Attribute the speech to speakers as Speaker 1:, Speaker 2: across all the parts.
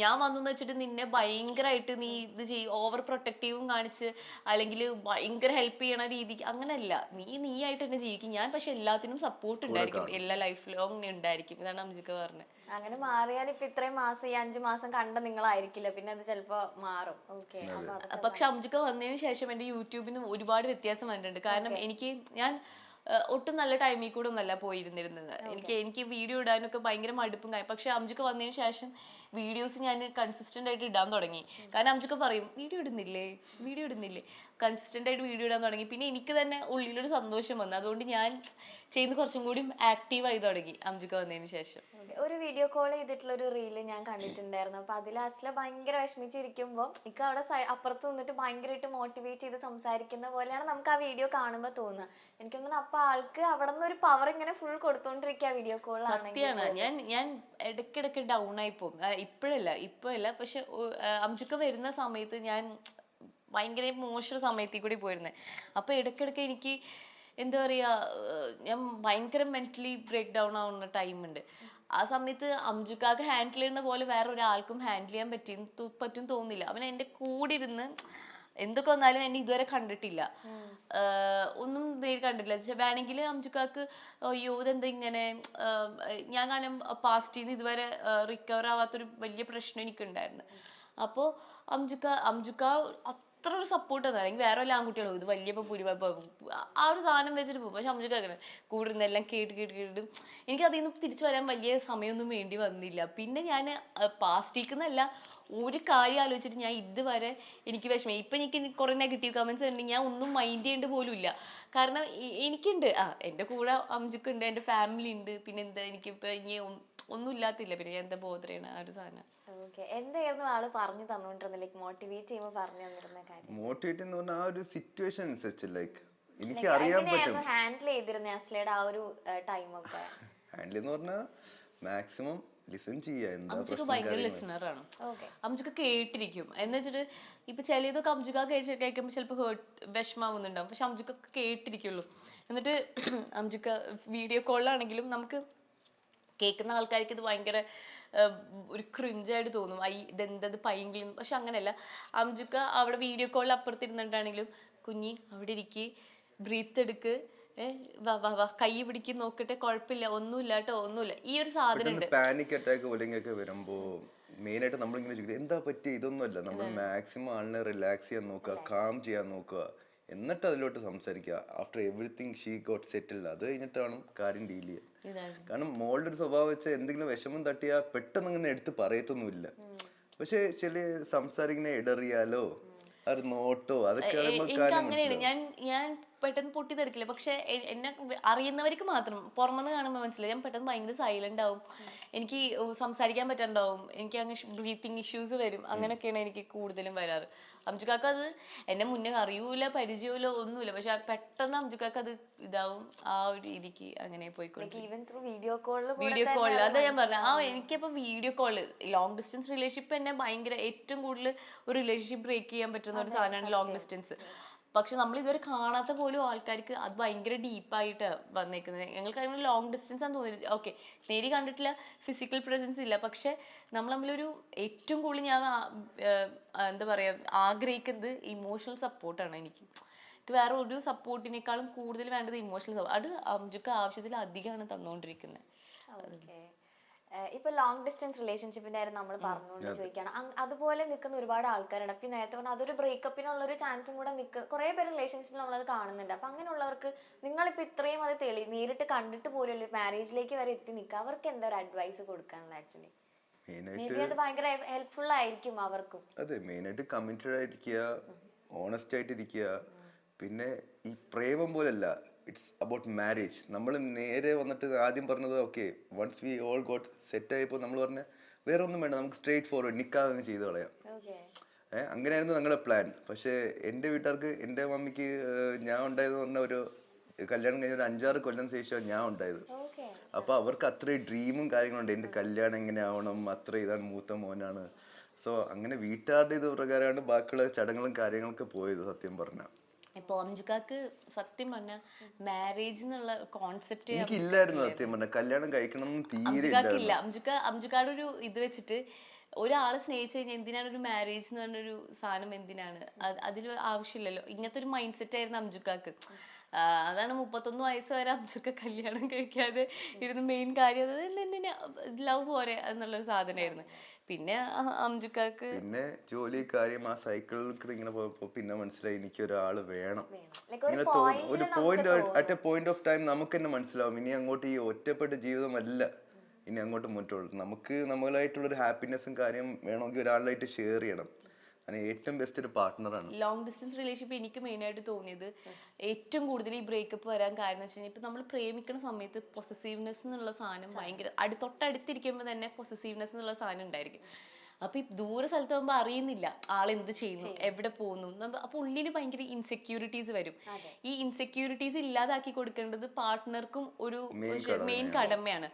Speaker 1: ഞാൻ വന്നെന്ന് വെച്ചിട്ട് നിന്നെ ഭയങ്കരമായിട്ട് നീ ഇത് ചെയ്യും ഓവർ പ്രൊട്ടക്റ്റീവും കാണിച്ച് അല്ലെങ്കിൽ ഭയങ്കര ഹെൽപ്പ് ചെയ്യണ രീതിക്ക് അങ്ങനെയല്ല നീ നീ ആയിട്ട് തന്നെ ജീവിക്കും. ഞാൻ പക്ഷെ എല്ലാത്തിനും സപ്പോർട്ട് ഉണ്ടായിരിക്കും. എല്ലാ ലൈഫ് ലോങ് ഉണ്ടായിരിക്കും. ഇതാണ് അംജിക്ക പറഞ്ഞത്.
Speaker 2: അങ്ങനെ മാറിയാൽ ഇപ്പൊ ഇത്രയും മാസം ഈ അഞ്ചു മാസം കണ്ട നിങ്ങളായിരിക്കില്ല. പിന്നെ അത് ചിലപ്പോ മാറും. ഓക്കെ
Speaker 1: പക്ഷെ അംജിക്ക വന്നതിന് ശേഷം എന്റെ യൂട്യൂബിൽ നിന്ന് ഒരുപാട് വ്യത്യാസം വന്നിട്ടുണ്ട്. കാരണം എനിക്ക് ഞാൻ ഒട്ടും നല്ല ടൈമിൽ കൂടെ ഒന്നല്ല പോയിരുന്നിരുന്നത് എനിക്ക് എനിക്ക് വീഡിയോ ഇടാനൊക്കെ ഭയങ്കര മടുപ്പും കാര്യം പക്ഷെ അംജുക്ക് വന്നതിന് ശേഷം വീഡിയോസ് ഞാൻ കൺസിസ്റ്റന്റ് ആയിട്ട് ഇടാൻ തുടങ്ങി. കാരണം അംജുക്ക് പറയും വീഡിയോ ഇടുന്നില്ലേ? വീഡിയോ ഇടുന്നില്ലേ? കൺസിസ്റ്റന്റ് ആയിട്ട് വീഡിയോ ഇടാൻ തുടങ്ങി. പിന്നെ എനിക്ക് തന്നെ ഉള്ളിലൊരു സന്തോഷം വന്നു. അതുകൊണ്ട് ഞാൻ ചെയ്യുന്ന കുറച്ചും കൂടി ആക്റ്റീവ് ആയി തുടങ്ങി അംജുക്ക വന്നതിന് ശേഷം.
Speaker 2: ഒരു വീഡിയോ കോൾ ചെയ്തിട്ടുള്ള ഒരു റീൽ ഞാൻ കണ്ടിട്ടുണ്ടായിരുന്നു. അപ്പൊ അതിൽ അസ്ല ഭയങ്കര വിഷമിച്ചിരിക്കുമ്പോൾ ഇക്ക അവിടെ അപ്പുറത്ത് നിന്നിട്ട് ഭയങ്കരമായിട്ട് മോട്ടിവേറ്റ് ചെയ്ത് സംസാരിക്കുന്ന പോലെയാണ് നമുക്ക് ആ വീഡിയോ കാണുമ്പോൾ തോന്നുക. എനിക്ക് തോന്നുന്നു അപ്പൊ ആൾക്ക് അവിടെ നിന്ന് ഒരു പവർ ഇങ്ങനെ ഫുൾ കൊടുത്തോണ്ടിരിക്കുക വീഡിയോ കോൾ
Speaker 1: സത്യമാണ് ഞാൻ ഞാൻ ഇടയ്ക്കിടയ്ക്ക് ഡൗൺ ആയി പോകും. ഇപ്പോഴല്ല ഇപ്പോഴല്ല. പക്ഷെ അംജുക്ക വരുന്ന സമയത്ത് ഞാൻ ഭയങ്കര മോശം സമയത്തിൽ കൂടി പോയിരുന്നത് അപ്പോൾ ഇടയ്ക്കിടയ്ക്ക് എനിക്ക് എന്താ പറയുക ഞാൻ ഭയങ്കര മെന്റലി ബ്രേക്ക് ഡൗൺ ആവുന്ന ടൈമുണ്ട് ആ സമയത്ത് അംജുക്കാക്ക് ഹാൻഡിൽ ചെയ്യുന്ന പോലെ വേറെ ഒരാൾക്കും ഹാൻഡിൽ ചെയ്യാൻ പറ്റും പറ്റും തോന്നില്ല. അവൻ എന്റെ കൂടെ ഇരുന്ന് എന്തൊക്കെ വന്നാലും എന്നെ ഇതുവരെ കണ്ടിട്ടില്ല. ഒന്നും നേരി കണ്ടിട്ടില്ല. വേണമെങ്കിൽ അംജുക്കാക്ക് അയ്യോ ഇതെന്താ ഇങ്ങനെ? ഞാൻ കാരണം പാസ്റ്റിൽ നിന്ന് ഇതുവരെ റിക്കവർ ആവാത്തൊരു വലിയ പ്രശ്നം എനിക്കുണ്ടായിരുന്നു. അപ്പോൾ അംജുക്ക അംജുക്ക അത്ര ഒരു സപ്പോർട്ട് തന്നെ. അല്ലെങ്കിൽ വേറെ വല്ല ആൺകുട്ടികളും ഇത് വലിയ പുരി ആ ഒരു സാധനം വെച്ചിട്ട് പോകും. പക്ഷെ അംജുക്ക അങ്ങനെ കൂടെ ഇരുന്നെല്ലാം കേട്ട് കേട്ട് കേട്ട് എനിക്ക് അതിൽ നിന്ന് തിരിച്ചു വരാൻ വലിയ സമയമൊന്നും വേണ്ടി വന്നില്ല. പിന്നെ ഞാൻ പാസ്റ്റിക്കുന്നല്ല ഒരു കാര്യം ആലോചിച്ചിട്ട് ഞാൻ ഇതുവരെ എനിക്ക് വിഷമം. ഇപ്പം എനിക്ക് കുറേ നെഗറ്റീവ് കമൻസ് ഉണ്ടെങ്കിൽ ഞാൻ ഒന്നും മൈൻഡ് ചെയ്യേണ്ട പോലും ഇല്ല. കാരണം എനിക്കുണ്ട്. ആ എന്റെ കൂടെ അംജുക്കുണ്ട് എന്റെ ഫാമിലി ഉണ്ട് പിന്നെ എന്താ എനിക്കിപ്പോൾ ഇനി ഒന്നും ഇല്ലാത്തില്ല. പിന്നെ ഞാൻ എന്താ ബോധറയാണ് ആ ഒരു സാധനം.
Speaker 2: ഓക്കെ എന്തായിരുന്നു ആൾ പറഞ്ഞു തന്നോണ്ടിരുന്നത് ലൈക്ക് മോട്ടിവേറ്റ് ചെയ്യുമ്പോൾ പറഞ്ഞു തന്നിരുന്ന കാര്യം?
Speaker 3: മോട്ടിവേറ്റ് എന്ന് പറഞ്ഞാൽ ആ ഒരു സിറ്റുവേഷൻ അനുസരിച്ച് ലൈക്ക് എനിക്ക് അറിയാൻ പറ്റും.
Speaker 2: ഹാൻഡിൽ ചെയ്തിരുന്ന അസ്ലയുടെ ആ ഒരു ടൈമൊക്കെ
Speaker 3: ഹാൻഡിൽ എന്ന് പറഞ്ഞാൽ മാക്സിമം ലിസൺ
Speaker 1: അംജുക്ക് ഭയങ്കര. ലിസണറാണ് അംജുക്ക് കേട്ടിരിക്കും. എന്ന് വെച്ചിട്ട് ഇപ്പൊ ചിലതൊക്കെ അംജുക്ക കഴിച്ച് കേൾക്കുമ്പോൾ ചിലപ്പോൾ ഹേർട്ട് വിഷമാവുന്നുണ്ടാവും. പക്ഷെ അംജുക്കൊക്കെ കേട്ടിരിക്കുള്ളൂ. എന്നിട്ട് അംജുക്ക വീഡിയോ കോളിലാണെങ്കിലും നമുക്ക് കേൾക്കുന്ന ആൾക്കാർക്ക് ഇത് ഭയങ്കര ഒരു ക്രിഞ്ചായിട്ട് തോന്നും. ഐ ഇതെന്തത് പൈങ്കിലും പക്ഷെ അങ്ങനെയല്ല. അംജുക്ക അവിടെ വീഡിയോ കോളിൽ അപ്പുറത്തിരുന്നിട്ടാണെങ്കിലും കുഞ്ഞി അവിടെ ഇരിക്ക്. ബ്രീത്ത് എടുക്ക്. വാ വാ വാ. കൈ പിടിക്ക് നോക്കട്ടെ. കുഴപ്പമില്ല. ഒന്നുമില്ല കേട്ടോ ഒന്നുമില്ല. ഈ ഒരു സാധനം
Speaker 3: പാനിക് അറ്റാക്ക് പോലെയൊക്കെ വരുമ്പോ മെയിൻ ആയിട്ട് നമ്മളിങ്ങനെ ഇങ്ങനെ എന്താ പറ്റിയ? ഇതൊന്നുമല്ല. നമ്മൾ മാക്സിമം ആളിനെ റിലാക്സ് ചെയ്യാൻ നോക്കുക കാം ചെയ്യാൻ നോക്കുക. എന്നിട്ട് അതിലോട്ട് സംസാരിക്കുക. After everything she got settled അത് കഴിഞ്ഞിട്ടാണ് കാര്യം ഡീൽ ചെയ്യുക കാരണം മോളുടെ ഒരു സ്വഭാവം വെച്ചാൽ എന്തെങ്കിലും വിഷമം തട്ടിയാൽ പെട്ടെന്ന് ഇങ്ങനെ എടുത്ത് പറയത്തൊന്നുമില്ല. പക്ഷെ ചില സംസാരിക്കുന്ന ഇടറിയാലോ? ഒരു നോട്ടോ? അതൊക്കെ
Speaker 1: അങ്ങനെയാണ്. ഞാൻ ഞാൻ പെട്ടെന്ന് പൊട്ടിത്തെറിക്കില്ല. പക്ഷെ എന്നെ അറിയുന്നവർക്ക് മാത്രം. പുറമെന്ന് കാണുമ്പോൾ മനസ്സിലായി ഞാൻ പെട്ടെന്ന് ഭയങ്കര സൈലന്റ് ആവും. എനിക്ക് സംസാരിക്കാൻ പറ്റാണ്ടാവും. എനിക്ക് അങ്ങ് ബ്രീത്തിങ് ഇഷ്യൂസ് വരും. അങ്ങനെയൊക്കെയാണ് എനിക്ക് കൂടുതലും വരാറ്. അംജുക്കാക്ക് അത് എന്നെ മുന്നേ അറിയൂല പരിചയമില്ല ഒന്നുമില്ല. പക്ഷെ പെട്ടെന്ന് അംജുക്കാക്ക് അത് ഇതാവും ആ ഒരു രീതിക്ക് അങ്ങനെ പോയിക്കൊണ്ട്.
Speaker 2: ഈവൻ വീഡിയോ കോളിൽ
Speaker 1: വീഡിയോ കോളിൽ അതാ ഞാൻ പറഞ്ഞത് ആ എനിക്കിപ്പോ video call long distance relationship എന്നെ ഭയങ്കര ഏറ്റവും കൂടുതൽ ഒരു റിലേഷൻഷിപ്പ് ബ്രേക്ക് ചെയ്യാൻ പറ്റുന്ന ഒരു സാധനമാണ് ലോങ് ഡിസ്റ്റൻസ് പക്ഷെ നമ്മൾ ഇതുവരെ കാണാത്ത പോലും ആൾക്കാർക്ക് അത് ഭയങ്കര ഡീപ്പായിട്ട് വന്നേക്കുന്നത്. ഞങ്ങൾക്ക് അതിന് ലോങ് ഡിസ്റ്റൻസ് ആണെന്ന് തോന്നിയത് ഓക്കെ നേരി കണ്ടിട്ടില്ല ഫിസിക്കൽ പ്രസൻസ് ഇല്ല. പക്ഷെ നമ്മൾ തമ്മിലൊരു ഏറ്റവും കൂടുതൽ ഞാൻ എന്താ പറയുക ആഗ്രഹിക്കുന്നത് ഇമോഷണൽ സപ്പോർട്ടാണ് എനിക്ക്. എനിക്ക് വേറെ ഒരു സപ്പോർട്ടിനേക്കാളും കൂടുതൽ വേണ്ടത് ഇമോഷണൽ സപ്പോർട്ട് അത് അംജുക്ക് ആവശ്യത്തിൽ അധികമാണ് തന്നുകൊണ്ടിരിക്കുന്നത്.
Speaker 2: ഇപ്പൊ ലോങ് ഡിസ്റ്റൻസ് റിലേഷൻഷിപ്പിന്റെ കാര്യം നമ്മൾ പറഞ്ഞുകൊണ്ട് ചോദിക്കുകയാണ് അതുപോലെ നിൽക്കുന്ന ഒരുപാട് ആൾക്കാരുണ്ട്. അപ്പൊ നേരത്തെ പറഞ്ഞ അതൊരു ബ്രേക്കപ്പിനുള്ള ഒരു ചാൻസും കൂടെ നിൽക്കുക കുറെ പേര് റിലേഷൻഷിപ്പിൽ നമ്മൾ അത് കാണുന്നുണ്ട്. അപ്പൊ അങ്ങനെയുള്ളവർക്ക് നിങ്ങളിപ്പോ ഇത്രയും അത് തെളി നേരിട്ട് കണ്ടിട്ട് പോലും മാരേജിലേക്ക് വരെ എത്തി നിൽക്കുക അവർക്ക് എന്താ ഒരു അഡ്വൈസ് കൊടുക്കാനുള്ള ആക്ച്വലി ഹെൽപ്ഫുൾ ആയിരിക്കും അവർക്കും.
Speaker 3: അതെ മെയിനായിട്ട് കമ്മിറ്റഡ് ആയിരിക്കുക ഓണസ്റ്റ് ആയിട്ടിരിക്കുക. പിന്നെ ഈ പ്രേമം പോലല്ല ഇറ്റ്സ് അബൌട്ട് മാരേജ് നമ്മൾ നേരെ വന്നിട്ട് ആദ്യം പറഞ്ഞത് okay once we all got set ആയപ്പോൾ നമ്മൾ പറഞ്ഞ വേറെ ഒന്നും വേണ്ട നമുക്ക് സ്ട്രേറ്റ് ഫോർവേഡ് നിൽക്കാതെ അങ്ങ് ചെയ്ത് കളയാം. ഏഹ് അങ്ങനെയായിരുന്നു ഞങ്ങളുടെ പ്ലാൻ പക്ഷേ എന്റെ വീട്ടുകാർക്ക് എന്റെ മമ്മിക്ക് ഞാൻ ഉണ്ടായത് പറഞ്ഞ ഒരു കല്യാണം കഴിഞ്ഞ ഒരു അഞ്ചാറ് കൊല്ലം ശേഷമാണ് ഞാൻ ഉണ്ടായത്.
Speaker 2: അപ്പോൾ
Speaker 3: അപ്പൊ അവർക്ക് അത്രയും ഡ്രീമും കാര്യങ്ങളുണ്ട്. എന്റെ കല്യാണം എങ്ങനെ ആവണം അത്ര ഇതാണ് മൂത്ത മോനാണ്. സോ അങ്ങനെ വീട്ടുകാരുടെ ഇത് പ്രകാരമാണ് ബാക്കിയുള്ള ചടങ്ങുകളും കാര്യങ്ങളൊക്കെ പോയത് സത്യം പറഞ്ഞ.
Speaker 1: ഇപ്പൊ അഞ്ചുക്കാക്ക് സത്യം പറഞ്ഞ മാരേജ് എന്നുള്ള കോൺസെപ്റ്റ്
Speaker 3: ഇല്ലായിരുന്നു സത്യം പറഞ്ഞ. കല്യാണം കഴിക്കണം തീരെ
Speaker 1: ഇല്ല. അംജുക്ക അംജുക്കാട് ഒരു ഇത് വെച്ചിട്ട് ഒരാളെ സ്നേഹിച്ചു കഴിഞ്ഞാൽ എന്തിനാണ് ഒരു മാരേജ് എന്ന് പറഞ്ഞൊരു സാധനം എന്തിനാണ്? അതിൽ ആവശ്യമില്ലല്ലോ. ഇങ്ങനത്തെ ഒരു മൈൻഡ് സെറ്റ് ആയിരുന്നു അംജുക്കാക്ക് അതാണ് മുപ്പത്തൊന്ന് വയസ്സ് വരെ അംജുക്ക കല്യാണം കഴിക്കാതെ ഇരുന്ന് മെയിൻ കാര്യം അത് ലവ് പോരെ എന്നുള്ളൊരു സാധനമായിരുന്നു പിന്നെ അംജുക്കാക്ക്
Speaker 3: പിന്നെ ജോലി കാര്യം ആ സൈക്കിളിൽ ഇങ്ങനെ പോയപ്പോ പിന്നെ മനസ്സിലായി എനിക്ക് ഒരാൾ വേണം.
Speaker 2: ഒരു
Speaker 3: ഇങ്ങനെ
Speaker 2: പോയിന്റ്
Speaker 3: ഒരു point at a point of time നമുക്ക് തന്നെ മനസ്സിലാവും. ഇനി അങ്ങോട്ട് ഈ ഒറ്റപ്പെട്ട ജീവിതമല്ല. ഇനി അങ്ങോട്ട് മുന്നോട്ടുള്ളത് നമുക്ക് നമ്മളായിട്ടുള്ള ഒരു ഹാപ്പിനെസ്സും കാര്യം വേണമെങ്കിൽ ഒരാളായിട്ട് ഷെയർ ചെയ്യണം. അതിന് ഏറ്റവും ബെസ്റ്റ് ഒരു പാർട്ട്ണറാണ്
Speaker 1: ലോങ് ഡിസ്റ്റൻസ് റിലേഷൻഷിപ്പ് എനിക്ക് മെയിൻ ആയിട്ട് തോന്നിയത് ഏറ്റവും കൂടുതൽ ഈ ബ്രേക്കപ്പ് വരാൻ കാരണം എന്ന് വെച്ച് കഴിഞ്ഞാൽ ഇപ്പം നമ്മൾ പ്രേമിക്കുന്ന സമയത്ത് പൊസസീവ്നെസ് എന്നുള്ള സാധനം ഭയങ്കര അടു തൊട്ടടുത്തിരിക്കുമ്പോൾ തന്നെ പൊസസീവ്നെസ് എന്നുള്ള സാധനം ഉണ്ടായിരിക്കും. അപ്പൊ ഈ ദൂര സ്ഥലത്ത് പോകുമ്പോൾ അറിയുന്നില്ല ആൾ എന്ത് ചെയ്യുന്നു. എവിടെ പോകുന്നു അപ്പൊ ഉള്ളിൽ ഭയങ്കര ഇൻസെക്യൂരിറ്റീസ് വരും. ഈ ഇൻസെക്യൂരിറ്റീസ് ഇല്ലാതാക്കി കൊടുക്കേണ്ടത് പാർട്ട്ണർക്കും ഒരു മെയിൻ കടമയാണ്.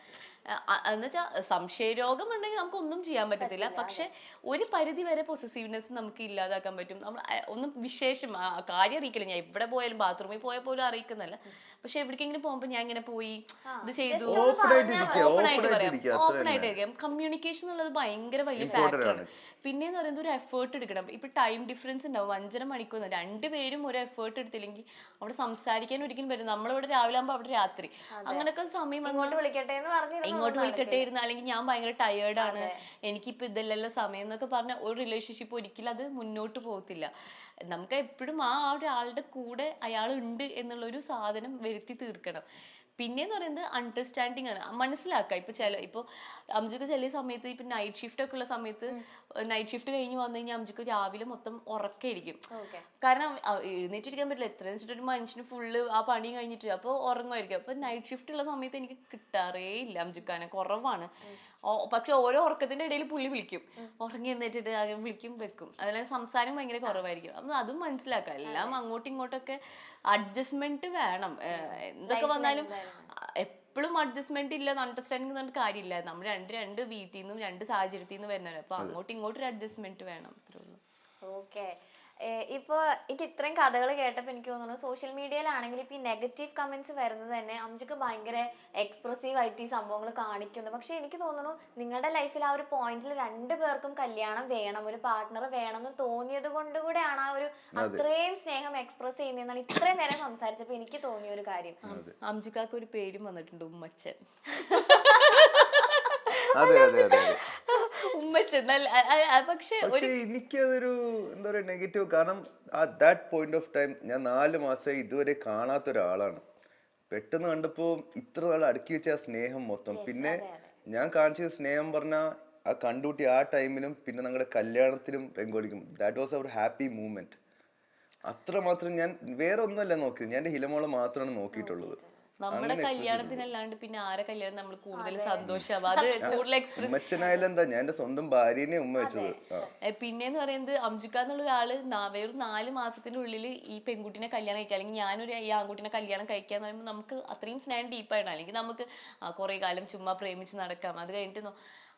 Speaker 1: എന്ന് സംശയ സംശയരോഗം ഉണ്ടെങ്കിൽ നമുക്ക് ഒന്നും ചെയ്യാൻ പറ്റത്തില്ല. പക്ഷെ ഒരു പരിധി വരെ പൊസസീവ്നെസ് നമുക്ക് ഇല്ലാതാക്കാൻ പറ്റും. നമ്മൾ ഒന്നും വിശേഷം ആ, കാര്യം അറിയിക്കില്ല. ഞാൻ എവിടെ പോയാലും ബാത്റൂമിൽ പോയാൽ പോലും അറിയിക്കുന്നല്ല പക്ഷെ എവിടേക്കെങ്കിലും പോകുമ്പോൾ ഞാൻ ഇങ്ങനെ പോയി ഇത് ചെയ്തു.
Speaker 3: ഓപ്പൺ ആയിട്ട്
Speaker 1: പറയാം ഓപ്പൺ ആയിട്ടായിരിക്കും കമ്മ്യൂണിക്കേഷൻ എന്നുള്ളത് ഭയങ്കര വലിയ
Speaker 3: ഫാക്ടർ
Speaker 1: ഫാക്ടറാണ്
Speaker 3: പിന്നെ
Speaker 1: എന്ന് പറയുന്നത് ഒരു എഫേർട്ട് എടുക്കണം. ഇപ്പൊ ടൈം ഡിഫറൻസ് ഉണ്ടാവും. അഞ്ചര മണിക്കൂർ രണ്ടുപേരും ഒരു എഫേർട്ട് എടുത്തില്ലെങ്കിൽ അവിടെ സംസാരിക്കാൻ ഒരിക്കലും പറ്റും നമ്മളിവിടെ രാവിലെ ആകുമ്പോൾ അവിടെ രാത്രി. അങ്ങനെയൊക്കെ സമയം
Speaker 2: അങ്ങോട്ട് വിളിക്കട്ടെ എന്ന് പറഞ്ഞിരുന്നു.
Speaker 1: ഇങ്ങോട്ട് വിളിക്കട്ടെ ഇരുന്ന് അല്ലെങ്കിൽ ഞാൻ ഭയങ്കര ടയേർഡ് ആണ്. എനിക്കിപ്പോ ഇതല്ലല്ലോ സമയം എന്നൊക്കെ പറഞ്ഞ ഒരു റിലേഷൻഷിപ്പ് ഒരിക്കലും അത് മുന്നോട്ട് പോകത്തില്ല. നമുക്ക് എപ്പോഴും ആ ഒരാളുടെ കൂടെ അയാൾ ഉണ്ട് എന്നുള്ള ഒരു സാധനം വരുത്തി തീർക്കണം. പിന്നെന്ന് പറയുന്നത് അണ്ടർസ്റ്റാൻഡിങ് ആണ്. മനസ്സിലാക്കുക. ഇപ്പൊ ചില ഇപ്പൊ അംജുക്ക് ചില സമയത്ത് ഇപ്പൊ നൈറ്റ് ഷിഫ്റ്റ് ഒക്കെ ഉള്ള സമയത്ത് നൈറ്റ് ഷിഫ്റ്റ് കഴിഞ്ഞ് വന്നു കഴിഞ്ഞാൽ അംജുക്ക് രാവിലെ മൊത്തം ഉറക്കായിരിക്കും. കാരണം എഴുന്നേറ്റിരിക്കാൻ പറ്റില്ല. എത്ര വെച്ചിട്ട് ഒരു മനുഷ്യന് ഫുള്ള് ആ പണി കഴിഞ്ഞിട്ട് അപ്പോൾ ഉറങ്ങുമായിരിക്കും. അപ്പോൾ നൈറ്റ് ഷിഫ്റ്റ് ഉള്ള സമയത്ത് എനിക്ക് കിട്ടാറേ ഇല്ല അംജുക്കാനെ. കുറവാണ്. പക്ഷെ ഓരോ ഉറക്കത്തിന്റെ ഇടയിൽ പുള്ളി വിളിക്കും. ഉറങ്ങി എന്നിട്ട് അങ്ങനെ വിളിക്കും വെക്കും. അതിലെ സംസാരം ഭയങ്കര കുറവായിരിക്കും. അപ്പം അതും മനസ്സിലാക്കാം. എല്ലാം അങ്ങോട്ടും ഇങ്ങോട്ടൊക്കെ അഡ്ജസ്റ്റ്മെന്റ് വേണം. എന്തൊക്കെ വന്നാലും എപ്പോഴും അഡ്ജസ്റ്റ്മെന്റ് ഇല്ല അണ്ടർസ്റ്റാൻഡിങ് പറഞ്ഞിട്ട് കാര്യമില്ല. നമ്മൾ രണ്ട് രണ്ട് വീട്ടിൽ നിന്നും രണ്ട് സാഹചര്യത്തിൽ നിന്ന് വരുന്നവരും. അപ്പൊ അങ്ങോട്ടും ഇങ്ങോട്ടും ഒരു അഡ്ജസ്റ്റ്മെന്റ് വേണം അത്രേ ഉള്ളൂ.
Speaker 2: ഓക്കെ ഇപ്പൊ എനിക്ക് ഇത്രയും കഥകൾ കേട്ടപ്പോൾ എനിക്ക് തോന്നുന്നു സോഷ്യൽ മീഡിയയിലാണെങ്കിൽ ഇപ്പൊ ഈ നെഗറ്റീവ് കമന്റ്സ് വരുന്നത് തന്നെ അമ്മയ്ക്ക് ഭയങ്കര എക്സ്പ്രസീവ് ആയിട്ട് ഈ സംഭവങ്ങൾ കാണിക്കുന്നു. പക്ഷെ എനിക്ക് തോന്നുന്നു നിങ്ങളുടെ ലൈഫിൽ ആ ഒരു പോയിന്റിൽ രണ്ടു പേർക്കും കല്യാണം വേണം ഒരു പാർട്ട്ണർ വേണം എന്ന് തോന്നിയത് കൊണ്ട് കൂടെയാണ് ആ ഒരു അത്രയും സ്നേഹം എക്സ്പ്രസ് ചെയ്യുന്നതെന്നാണ് ഇത്രയും നേരം സംസാരിച്ചപ്പോൾ എനിക്ക് തോന്നിയ ഒരു കാര്യം.
Speaker 1: അംജുക്കാർക്ക് ഒരു പേരും വന്നിട്ടുണ്ട് ഉമ്മച്ചൻ.
Speaker 3: അതെ അതെ അതെ.
Speaker 1: പക്ഷെ
Speaker 3: എനിക്കതൊരു എന്താ നെഗറ്റീവ് കാരണം ദാറ്റ് പോയിന്റ് ഓഫ് ടൈം ഞാൻ നാല് മാസമായി ഇതുവരെ കാണാത്ത ഒരാളാണ്. പെട്ടെന്ന് കണ്ടപ്പോ ഇത്ര നാൾ അടുക്കി വെച്ച ആ സ്നേഹം മൊത്തം. പിന്നെ ഞാൻ കാണിച്ച സ്നേഹം പറഞ്ഞ ആ കണ്ടുകൂട്ടി ആ ടൈമിലും പിന്നെ ഞങ്ങളുടെ കല്യാണത്തിലും രംഗോലിക്കും. ദാറ്റ് വാസ് അവർ ഹാപ്പി അത്ര മാത്രം ഞാൻ വേറെ ഒന്നുമല്ല നോക്കിയത്. ഞാൻ ഹിലമോളെ മാത്രമാണ് നോക്കിയിട്ടുള്ളത്.
Speaker 1: നമ്മുടെ കല്യാണത്തിനല്ലാണ്ട് പിന്നെ ആരെ കല്യാണം നമ്മൾ കൂടുതൽ സന്തോഷമാവും? അത് കൂടുതൽ എക്സ്പ്രസ്
Speaker 3: ഉമ്മച്ചനായാലും എന്താ ഞാൻ എന്റെ സ്വന്തം ഭാര്യനെ ഉമ്മ വെച്ചത്.
Speaker 1: പിന്നെന്ന് പറയുന്നത് അംജുക്ക എന്നുള്ള ഒരാൾ വെറും നാല് മാസത്തിനുള്ളിൽ ഈ പെൺകുട്ടിനെ കല്യാണം കഴിക്കുക. അല്ലെങ്കിൽ ഞാനൊരു ഈ ആൺകുട്ടിനെ കല്യാണം കഴിക്കുക എന്ന് പറയുമ്പോൾ നമുക്ക് അത്രയും സ്നേഹം ഡീപ്പായിട്ടാണ് അല്ലെങ്കിൽ നമുക്ക് കുറെ കാലം ചുമ്മാ പ്രേമിച്ച് നടക്കാം. അത് കഴിഞ്ഞിട്ട് അങ്ങനെ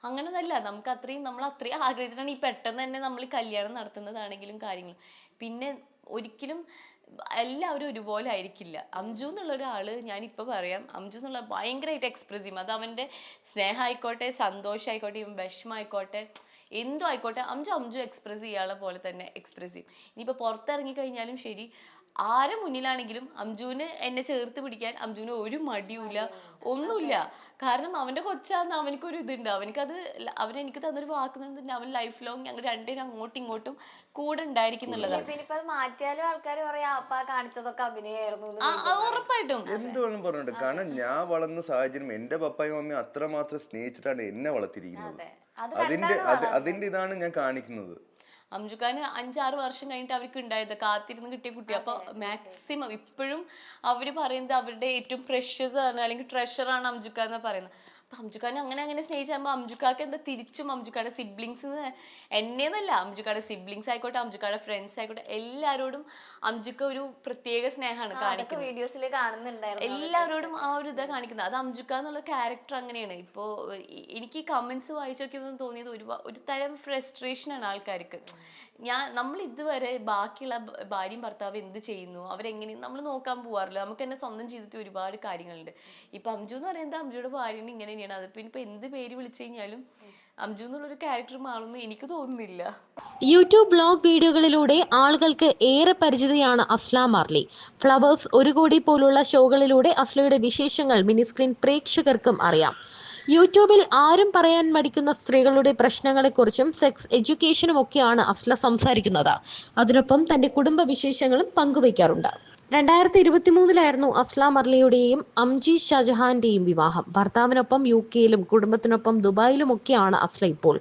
Speaker 1: അങ്ങനൊന്നല്ല. നമുക്ക് അത്രയും നമ്മൾ അത്രയും ആഗ്രഹിച്ചിട്ടാണ് ഈ പെട്ടെന്ന് തന്നെ നമ്മൾ കല്യാണം നടത്തുന്നതാണെങ്കിലും കാര്യങ്ങളും. പിന്നെ ഒരിക്കലും എല്ലാവരും ഒരുപോലെ ആയിരിക്കില്ല. അംജു എന്നുള്ള ഒരാൾ ഞാനിപ്പോൾ പറയാം. അംജു എന്നുള്ള ഭയങ്കരമായിട്ട് എക്സ്പ്രസ് ചെയ്യും. അത് അവന്റെ സ്നേഹമായിക്കോട്ടെ സന്തോഷമായിക്കോട്ടെ ഇവൻ വിഷമമായിക്കോട്ടെ എന്തോ ആയിക്കോട്ടെ. അംജു അംജു എക്സ്പ്രസ് ചെയ്യാനുള്ള പോലെ തന്നെ എക്സ്പ്രസ് ചെയ്യും. ഇനിയിപ്പോൾ പുറത്തിറങ്ങി കഴിഞ്ഞാലും ശരി ആരെ മുന്നിലാണെങ്കിലും അംജുവിന് എന്നെ ചേർത്ത് പിടിക്കാൻ അംജുവിന് ഒരു മടിയുമില്ല ഒന്നുമില്ല. കാരണം അവന്റെ കൊച്ചാന്ന് അവനക്കൊരു ഇതുണ്ട്. അവനക്കത് അവനെനിക്ക് അവൻ എനിക്ക് തന്നൊരു വാക്ക് തന്നെ അവൻ ലൈഫ് ലോങ് ഞങ്ങൾ രണ്ടുപേരും അങ്ങോട്ടും ഇങ്ങോട്ടും കൂടെ ഉണ്ടായിരിക്കുന്നുള്ളതാണ്
Speaker 2: പിന്നെ ഇപ്പൊ അത് മാറ്റിയാലും ആൾക്കാർ പറയാ അപ്പ കാണിച്ചതൊക്കെ അഭിനയായിരുന്നു എന്ന്
Speaker 1: ആ ആ, ഉറപ്പായിട്ടും.
Speaker 3: പറഞ്ഞിട്ട്. കാരണം ഞാൻ വളർന്ന സാഹചര്യം എന്റെ പപ്പായും അമ്മയും അത്രമാത്രം സ്നേഹിച്ചിട്ടാണ് എന്നെ വളർത്തിയിരിക്കുന്നത്.
Speaker 2: അതെ. അത്
Speaker 3: അതിന്റെ അത് അതിന്റെ ഇതാണ് ഞാൻ കാണിക്കുന്നത്.
Speaker 1: അംജുഖാന് അഞ്ചാറ് വർഷം കഴിഞ്ഞിട്ട് അവർക്ക് ഉണ്ടായത് കാത്തിരുന്ന് കിട്ടിയ കുട്ടി. അപ്പൊ മാക്സിമം ഇപ്പോഴും അവർ പറയുന്നത് അവരുടെ ഏറ്റവും പ്രഷ്യസ് ആണ് അല്ലെങ്കിൽ ട്രഷർ ആണ് അംജുക്ക എന്ന് പറയുന്നത്. അപ്പൊ അംജുഖാനെ അങ്ങനെ അങ്ങനെ സ്നേഹിച്ചാകുമ്പോൾ അംജുക്കാക്ക് എന്താ തിരിച്ചും അംജുക്കാടെ സിബ്ലിങ്സ് എന്നേന്നല്ല അംജുക്കാടെ സിബ്ലിങ്സ് ആയിക്കോട്ടെ അംജുക്കാടെ ഫ്രണ്ട്സ് ആയിക്കോട്ടെ എല്ലാവരോടും അംജുക്ക ഒരു പ്രത്യേക സ്നേഹമാണ് കാണിക്കുന്നത്.
Speaker 2: വീഡിയോസിൽ കാണുന്നുണ്ടായിരുന്നു
Speaker 1: എല്ലാവരോടും ആ ഒരു ഇതാ കാണിക്കുന്നത്. അത് അംജുക്ക എന്നുള്ള ക്യാരക്ടർ അങ്ങനെയാണ്. ഇപ്പോൾ എനിക്ക് ഈ കമന്റ്സ് വായിച്ചു നോക്കിയപ്പോൾ തോന്നിയത് ഒരു ഒരു തരം ഫ്രസ്ട്രേഷൻ ആണ് ആൾക്കാർക്ക്. ഞാൻ നമ്മൾ ഇതുവരെ ബാക്കിയുള്ള ഭാര്യയും ഭർത്താവ് എന്ത് ചെയ്യുന്നു അവരെങ്ങനെ നമ്മൾ നോക്കാൻ പോവാറില്ല. നമുക്ക് എന്നെ സ്വന്തം ജീവിതത്തിൽ ഒരുപാട് കാര്യങ്ങളുണ്ട്. ഇപ്പം അംജു എന്ന് പറയുന്നത് അംജുയുടെ ഭാര്യനെ ഇങ്ങനെ തന്നെയാണ്. അത് പിന്നെ ഇപ്പൊ എന്ത് പേര് വിളിച്ചു കഴിഞ്ഞാലും അംജു എന്നുള്ളൊരു ക്യാരക്ടർ മാറുമെന്ന് എനിക്ക് തോന്നുന്നില്ല.
Speaker 4: യൂട്യൂബ് ബ്ലോഗ് വീഡിയോകളിലൂടെ ആളുകൾക്ക് ഏറെ പരിചിതയാണ് അസ്ല മാർലി. ഫ്ലവേഴ്സ് ഒരു കോടി പോലുള്ള ഷോകളിലൂടെ അസ്ലയുടെ വിശേഷങ്ങൾ മിനി സ്ക്രീൻ പ്രേക്ഷകർക്കും അറിയാം. യൂട്യൂബിൽ ആരും പറയാൻ മടിക്കുന്ന സ്ത്രീകളുടെ പ്രശ്നങ്ങളെക്കുറിച്ചും സെക്സ് എഡ്യൂക്കേഷനും ഒക്കെയാണ് അസ്ല സംസാരിക്കുന്നത്. അതിനൊപ്പം തന്റെ കുടുംബ വിശേഷങ്ങളും പങ്കുവയ്ക്കാറുണ്ട്. രണ്ടായിരത്തി ഇരുപത്തി മൂന്നിലായിരുന്നു അസ്ലാം അർലിയുടെയും അംജി ഷാജഹാന്റെയും വിവാഹം. ഭർത്താവിനൊപ്പം യു കെയിലും കുടുംബത്തിനൊപ്പം ദുബായിലുമൊക്കെയാണ് അസ്ല ഇപ്പോൾ.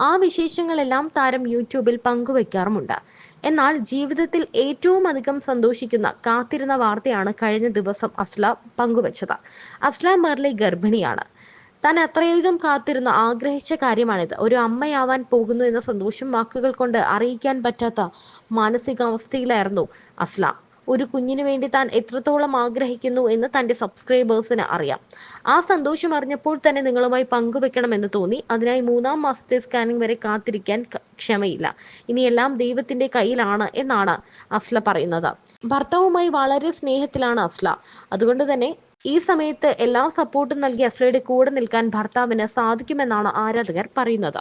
Speaker 4: ആ വിശേഷങ്ങളെല്ലാം താരം യൂട്യൂബിൽ പങ്കുവെക്കാറുമുണ്ട്. എന്നാൽ ജീവിതത്തിൽ ഏറ്റവും അധികം സന്തോഷിക്കുന്ന കാത്തിരുന്ന വാർത്തയാണ് കഴിഞ്ഞ ദിവസം അസ്ല പങ്കുവച്ചത്. അസ്ല മർലി ഗർഭിണിയാണ്. താൻ അത്രയധികം കാത്തിരുന്ന ആഗ്രഹിച്ച കാര്യമാണിത്. ഒരു അമ്മയാവാൻ പോകുന്നു എന്ന സന്തോഷം വാക്കുകൾ കൊണ്ട് അറിയിക്കാൻ പറ്റാത്ത മാനസികാവസ്ഥയിലായിരുന്നു അസ്ല. ഒരു കുഞ്ഞിനു വേണ്ടി താൻ എത്രത്തോളം ആഗ്രഹിക്കുന്നു എന്ന് തന്റെ സബ്സ്ക്രൈബേഴ്സിന് അറിയാം. ആ സന്തോഷം അറിഞ്ഞപ്പോൾ തന്നെ നിങ്ങളുമായി പങ്കുവെക്കണമെന്ന് തോന്നി. അതിനായി മൂന്നാം മാസത്തെ സ്കാനിംഗ് വരെ കാത്തിരിക്കാൻ ക്ഷമയില്ല. ഇനിയെല്ലാം ദൈവത്തിന്റെ കയ്യിലാണ് എന്നാണ് അസ്ല പറയുന്നത്. ഭർത്താവുമായി വളരെ സ്നേഹത്തിലാണ് അസ്ല അതുകൊണ്ട് തന്നെ ഈ സമയത്ത് എല്ലാ സപ്പോർട്ടും നൽകി അസ്ലയുടെ കൂടെ നിൽക്കാൻ ഭർത്താവിന് സാധിക്കുമെന്നാണ് ആരാധകർ പറയുന്നത്.